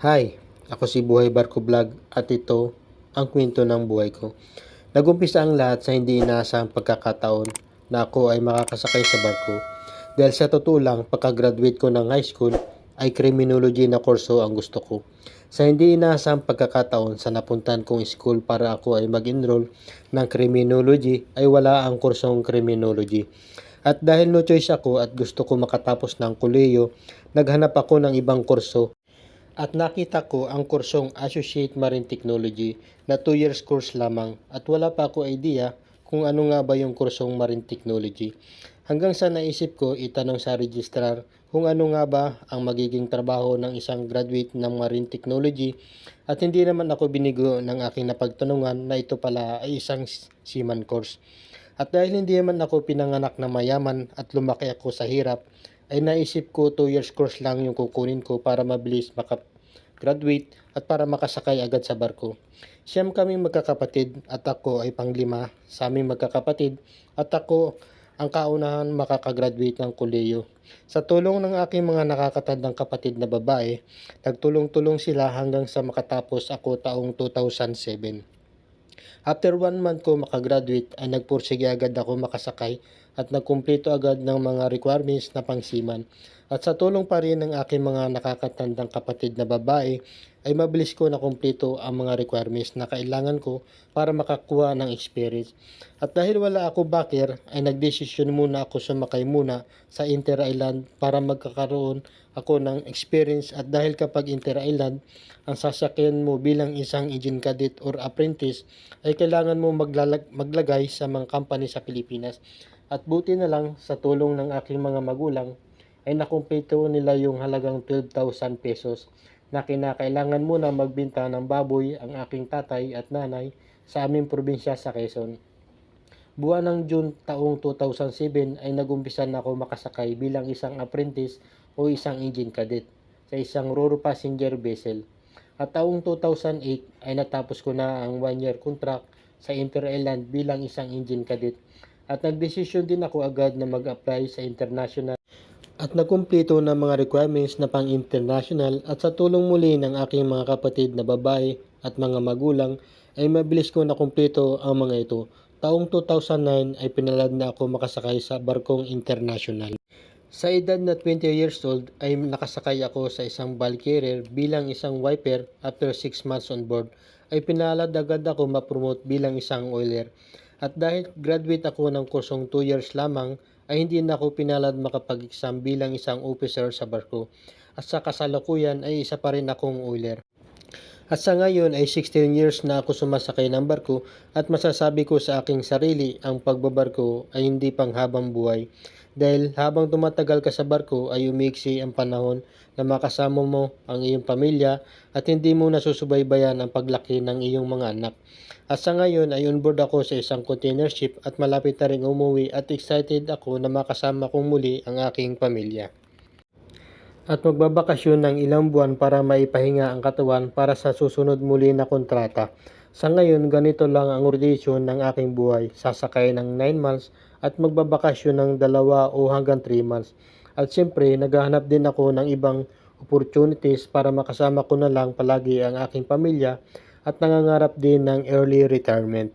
Hi, ako si Buhay Barko Vlog at ito ang kwento ng buhay ko. Nagumpisa ang lahat sa hindi inaasahang pagkakataon na ako ay makakasakay sa barko. Dahil sa totoo lang, pagka-graduate ko ng high school, ay criminology na kurso ang gusto ko. Sa hindi inaasahang pagkakataon sa napuntahan kong school para ako ay mag-enroll ng criminology ay wala ang kursong criminology. At dahil no choice ako at gusto ko makatapos ng koleyo, naghanap ako ng ibang kurso at nakita ko ang kursong Associate Marine Technology na 2 years course lamang at wala pa ako idea kung ano nga ba yung kursong Marine Technology. Hanggang sa naisip ko itanong sa registrar kung ano nga ba ang magiging trabaho ng isang graduate ng Marine Technology at hindi naman ako binigo ng aking napagtanungan na ito pala ay isang seaman course. At dahil hindi naman ako pinanganak na mayaman at lumaki ako sa hirap, ay naisip ko 2 years course lang yung kukunin ko para mabilis makagraduate at para makasakay agad sa barko. Siyam kami magkakapatid at ako ay panglima sa aming magkakapatid at ako ang kaunahan makakagraduate ng koleyo. Sa tulong ng aking mga nakakatandang kapatid na babae, nagtulong-tulong sila hanggang sa makatapos ako taong 2007. After one month ko makagraduate ay nagpursige agad ako makasakay at nagkumpleto agad ng mga requirements na pangsiman. At sa tulong pa rin ng aking mga nakakatandang kapatid na babae ay mabilis ko nakumpleto ang mga requirements na kailangan ko para makakuha ng experience. At dahil wala ako backer ay nagdesisyon muna ako sumakay muna sa Inter Island para magkakaroon ako ng experience at dahil kapag Inter Island ang sasakyan mo bilang isang engine cadet or apprentice ay kailangan mo maglalag, maglagay sa mga company sa Pilipinas. At buti na lang sa tulong ng aking mga magulang ay nakumpleto nila yung halagang 12,000 pesos na kinakailangan muna magbinta ng baboy ang aking tatay at nanay sa aming probinsya sa Quezon. Buwan ng June taong 2007 ay nagumpisa na ako makasakay bilang isang apprentice o isang engine cadet sa isang Roro passenger vessel. At taong 2008 ay natapos ko na ang one-year contract sa Inter Island bilang isang engine cadet. At nagdesisyon din ako agad na mag-apply sa international at nakumpleto ng mga requirements na pang-international at sa tulong muli ng aking mga kapatid na babae at mga magulang ay mabilis ko nakumpleto ang mga ito. Taong 2009 ay pinalad na ako makasakay sa barkong international. Sa edad na 20 years old ay nakasakay ako sa isang carrier bilang isang wiper after 6 months on board ay pinalad agad ako ma-promote bilang isang oiler. At dahil graduate ako ng kursong 2 years lamang ay hindi na ako pinalad makapag-exam bilang isang officer sa barko. At sa kasalukuyan ay isa pa rin akong oiler. At sa ngayon ay 16 years na ako sumasakay ng barko at masasabi ko sa aking sarili ang pagbabarko ay hindi pang habang buhay. Dahil habang tumatagal ka sa barko ay umiksi ang panahon na makasama mo ang iyong pamilya at hindi mo nasusubaybayan ang paglaki ng iyong mga anak. At sa ngayon ay onboard ako sa isang container ship at malapit na rin umuwi at excited ako na makasama kong muli ang aking pamilya. At magbabakasyon ng ilang buwan para maipahinga ang katawan para sa susunod muli na kontrata. Sa ngayon, ganito lang ang rotation ng aking buhay. Sasakay ng 9 months at magbabakasyon ng dalawa o hanggang 3 months. At siyempre, naghahanap din ako ng ibang opportunities para makasama ko na lang palagi ang aking pamilya at nangangarap din ng early retirement.